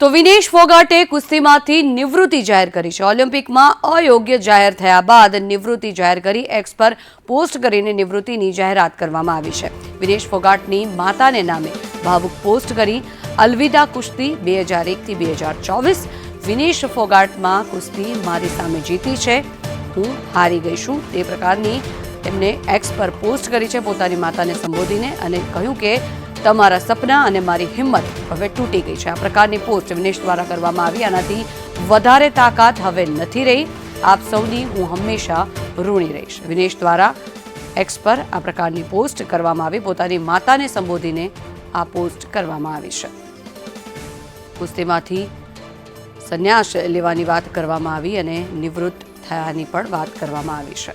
તો વિનેશ ફોગાટે કુસ્તીમાંથી નિવૃત્તિ જાહેર કરી છે. ઓલિમ્પિકમાં અયોગ્ય જાહેર થયા બાદ નિવૃત્તિ જાહેર કરી. એક્સ પર પોસ્ટ કરીને નિવૃત્તિની જાહેરાત કરવામાં આવી છે. વિનેશ ફોગાટની માતાને નામે ભાવુક પોસ્ટ કરી અલવિદા કુસ્તી બે હજાર એકથી બે હજાર ચોવીસ. વિનેશ ફોગાટમાં કુસ્તી મારી સામે જીતી છે. હું હારી ગઈ છું. તે પ્રકારની તેમણે એક્સ પર પોસ્ટ કરી છે પોતાની માતાને સંબોધીને અને કહ્યું કે તમારા સપના અને મારી હિંમત હવે તૂટી ગઈ છે. આ પ્રકારની પોસ્ટ વિનેશ દ્વારા કરવામાં આવી. આનાથી વધારે તાકાત હવે નથી રહી. આપ સૌની હું હંમેશા ઋણી રહીશ. વિનેશ દ્વારા એક્સ પર આ પ્રકારની પોસ્ટ કરવામાં આવી. પોતાની માતાને સંબોધીને આ પોસ્ટ કરવામાં આવી છે. કુસ્તીમાંથી સંન્યાસ લેવાની વાત કરવામાં આવી અને નિવૃત્ત થયાની પણ વાત કરવામાં આવી છે.